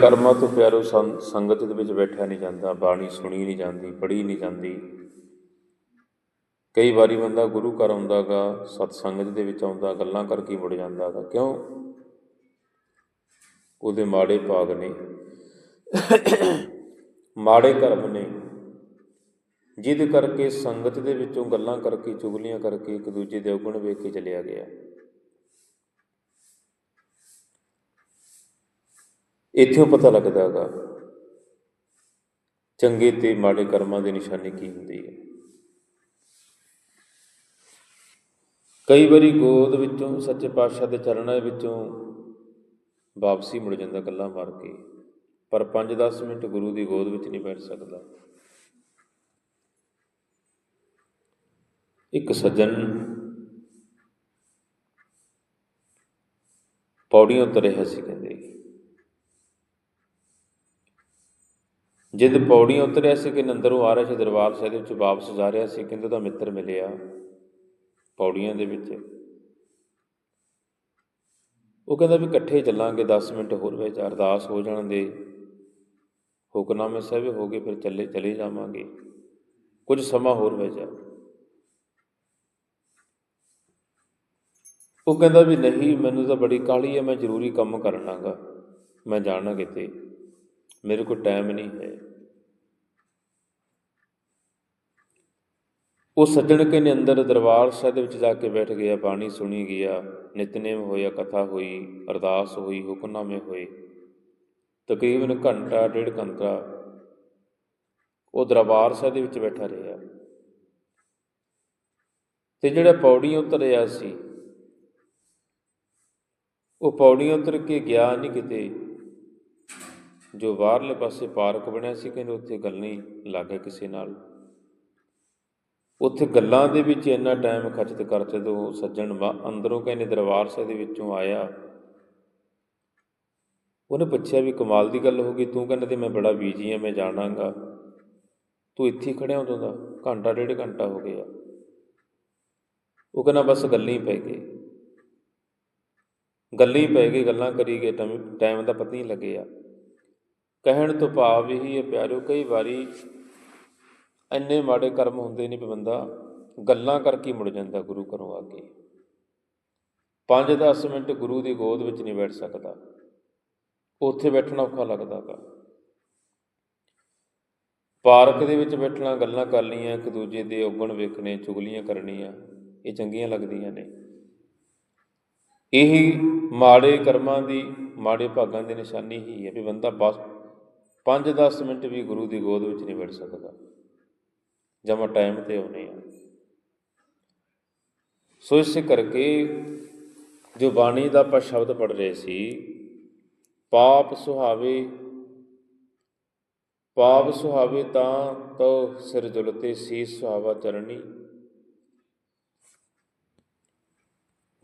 ਕਰਮਾਂ ਤੋਂ ਪਿਆਰੋ ਸੰਗਤ ਦੇ ਵਿੱਚ ਬੈਠਿਆ ਨਹੀਂ ਜਾਂਦਾ, ਬਾਣੀ ਸੁਣੀ ਨਹੀਂ ਜਾਂਦੀ, ਪੜ੍ਹੀ ਨਹੀਂ ਜਾਂਦੀ। ਕਈ ਵਾਰੀ ਬੰਦਾ ਗੁਰੂ ਘਰ ਆਉਂਦਾਗਾ ਸਤ ਸੰਗਤ ਦੇ ਵਿੱਚ ਆਉਂਦਾ, ਗੱਲਾਂ ਕਰਕੇ ਹੀ ਮੁੜ ਜਾਂਦਾਗਾ। ਕਿਉਂ? ਉਹਦੇ ਮਾੜੇ ਭਾਗ ਨੇ। ਮਾੜੇ ਕਰਮ ਨੇ। ਜਿਹਦੇ ਕਰਕੇ ਸੰਗਤ ਦੇ ਵਿੱਚੋਂ ਗੱਲਾਂ ਕਰਕੇ, ਚੁਗਲੀਆਂ ਕਰਕੇ ਇੱਕ ਦੂਜੇ ਦੇ ਔਗਣ ਵੇਖ ਕੇ ਚਲਿਆ ਗਿਆ। ਇੱਥੋਂ ਪਤਾ ਲੱਗਦਾ ਹੈਗਾ ਚੰਗੇ ਤੇ ਮਾੜੇ ਕਰਮਾਂ ਦੀ ਨਿਸ਼ਾਨੀ ਕੀ ਹੁੰਦੀ ਹੈ। ਕਈ ਵਾਰੀ ਗੋਦ ਵਿੱਚੋਂ, ਸੱਚੇ ਪਾਤਸ਼ਾਹ ਦੇ ਚਰਨਾਂ ਵਿੱਚੋਂ ਵਾਪਸੀ ਮੁੜ ਜਾਂਦਾ ਗੱਲਾਂ ਮਾਰ ਕੇ, ਪਰ 5-10 ਮਿੰਟ ਗੁਰੂ ਦੀ ਗੋਦ ਵਿੱਚ ਨਹੀਂ ਬੈਠ ਸਕਦਾ। ਇੱਕ ਸੱਜਣ ਪੌੜੀਆਂ ਉਤਰ ਰਿਹਾ ਸੀ, ਕਹਿੰਦੇ ਜਿੱਦ ਪੌੜੀਆਂ ਉਤਰਿਆ ਸੀ ਕਿ ਨੰਦਰੋਂ ਆ ਰਿਹਾ ਸੀ ਦਰਬਾਰ ਸਾਹਿਬ ਦੇ ਵਿੱਚ, ਵਾਪਸ ਜਾ ਰਿਹਾ ਸੀ, ਕਹਿੰਦੇ ਉਹਦਾ ਮਿੱਤਰ ਮਿਲਿਆ ਪੌੜੀਆਂ ਦੇ ਵਿੱਚ। ਉਹ ਕਹਿੰਦਾ ਵੀ ਇਕੱਠੇ ਚੱਲਾਂਗੇ 10 ਮਿੰਟ ਹੋਰ ਵਿੱਚ ਅਰਦਾਸ ਹੋ ਜਾਣ ਦੇ। ਹੁਕਨਾਮੇ ਸਾਹਿਬ ਹੋ ਗਏ, ਫਿਰ ਚੱਲੇ, ਚਲੇ ਜਾਵਾਂਗੇ। ਕੁਝ ਸਮਾਂ ਹੋਰ ਵਿੱਚ ਉਹ ਕਹਿੰਦਾ ਵੀ ਨਹੀਂ, ਮੈਨੂੰ ਤਾਂ ਬੜੀ ਕਾਹਲੀ ਹੈ ਮੈਂ ਜ਼ਰੂਰੀ ਕੰਮ ਕਰਨਾਗਾ ਮੈਂ ਜਾਣਾ ਕਿਤੇ। ਮੇਰੇ ਕੋਲ ਟਾਈਮ ਨਹੀਂ ਹੈ। ਉਹ ਸੱਜਣ ਕੇ ਨੇ ਅੰਦਰ ਦਰਬਾਰ ਸਾਹਿਬ ਦੇ ਵਿੱਚ ਜਾ ਕੇ ਬੈਠ ਗਿਆ, ਬਾਣੀ ਸੁਣੀ ਗਿਆ, ਨਿਤਨੇਮ ਹੋਇਆ, ਕਥਾ ਹੋਈ, ਅਰਦਾਸ ਹੋਈ, ਹੁਕਮਨਾਮੇ ਹੋਏ। ਤਕਰੀਬਨ ਘੰਟਾ, ਡੇਢ ਘੰਟਾ ਉਹ ਦਰਬਾਰ ਸਾਹਿਬ ਦੇ ਵਿੱਚ ਬੈਠਾ ਰਿਹਾ। ਤੇ ਜਿਹੜਾ ਪੌੜੀਆਂ ਉਤਰ ਰਿਹਾ ਸੀ, ਉਹ ਪੌੜੀਆਂ ਉਤਰ ਕੇ ਗਿਆ ਨਹੀਂ ਕਿਤੇ। ਜੋ ਬਾਹਰਲੇ ਪਾਸੇ ਪਾਰਕ ਬਣਿਆ ਸੀ, ਕਹਿੰਦੇ ਉੱਥੇ ਗੱਲ ਨਹੀਂ, ਲੱਗਾ ਕਿਸੇ ਨਾਲ। ਉੱਥੇ ਗੱਲਾਂ ਦੇ ਵਿੱਚ ਇੰਨਾ ਟਾਈਮ ਖਰਚਤ ਕਰ ਜਦੋਂ ਸੱਜਣ ਬਾ- ਅੰਦਰੋਂ ਕਹਿੰਦੇ ਦਰਬਾਰ ਸਾਹਿਬ ਦੇ ਵਿੱਚੋਂ ਆਇਆ। ਉਹਨੇ ਪੁੱਛਿਆ ਵੀ ਕਮਾਲ ਦੀ ਗੱਲ ਹੋ ਗਈ, ਤੂੰ ਕਹਿੰਦਾ ਤੇ ਮੈਂ ਬੜਾ ਬੀਜੀ ਆ, ਮੈਂ ਜਾਣਾਗਾ। ਤੂੰ ਇੱਥੇ ਖੜਿਆ ਉਦੋਂ ਦਾ, ਘੰਟਾ ਡੇਢ ਘੰਟਾ ਹੋ ਗਿਆ। ਉਹ ਕਹਿੰਦਾ ਬਸ ਗੱਲਾਂ ਹੀ ਪੈ ਗਈ ਗੱਲਾਂ ਹੀ ਪੈ ਗਏ ਗੱਲਾਂ ਕਰੀ ਗਏ, ਟਾਈਮ ਦਾ ਪਤਾ ਨਹੀਂ ਲੱਗਿਆ। ਕਹਿਣ ਤੋਂ ਭਾਵ ਇਹੀ ਹੈ, ਪਿਆਰਿਓ, ਕਈ ਵਾਰੀ ਇੰਨੇ ਮਾੜੇ ਕਰਮ ਹੁੰਦੇ ਨੇ ਵੀ ਬੰਦਾ ਗੱਲਾਂ ਕਰਕੇ ਮੁੜ ਜਾਂਦਾ ਗੁਰੂ ਘਰੋਂ ਆ ਕੇ। 5-10 ਮਿੰਟ ਗੁਰੂ ਦੀ ਗੋਦ ਵਿੱਚ ਨਹੀਂ ਬੈਠ ਸਕਦਾ। ਉੱਥੇ ਬੈਠਣਾ ਔਖਾ ਲੱਗਦਾ ਗਾ। ਪਾਰਕ ਦੇ ਵਿੱਚ ਬੈਠਣਾ, ਗੱਲਾਂ ਕਰ ਲਈਆਂ, ਇੱਕ ਦੂਜੇ ਦੇ ਔਗਣ ਵੇਖਣੇ, ਚੁਗਲੀਆਂ ਕਰਨੀਆਂ, ਇਹ ਚੰਗੀਆਂ ਲੱਗਦੀਆਂ ਨੇ। ਇਹੀ ਮਾੜੇ ਕਰਮਾਂ ਦੀ, ਮਾੜੇ ਭਾਗਾਂ ਦੀ ਨਿਸ਼ਾਨੀ ਹੀ ਹੈ ਵੀ ਬੰਦਾ ਬਸ 5-10 ਮਿੰਟ ਵੀ ਗੁਰੂ ਦੀ ਗੋਦ ਵਿੱਚ ਨਹੀਂ ਬੈਠ ਸਕਦਾ। ਜਮਾ ਟਾਈਮ ਤੇ ਆਉਨੇ ਆ ਸੋ ਇਸੇ ਕਰਕੇ ਜੋ ਬਾਣੀ ਦਾ ਆਪਾਂ ਸ਼ਬਦ ਪੜ ਰਹੇ ਸੀ, ਪਾਪ ਸੁਹਾਵੇ ਪਾਪ ਸੁਹਾਵੇ ਤਾਂ ਤੋ ਸਿਰ ਜੁਲਤੇ ਸੀਸ ਸੁਹਾਵਾ ਚਰਣੀ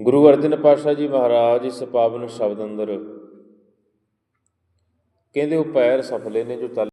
ਗੁਰੂ ਅਰਜਨ ਪਾਤਸ਼ਾਹ ਜੀ ਮਹਾਰਾਜ ਇਸ ਪਾਵਨ ਸ਼ਬਦ ਅੰਦਰ ਕਹਿੰਦੇ ਉਹ ਪੈਰ ਸਫਲੇ ਨੇ ਜੋ ਚੱਲ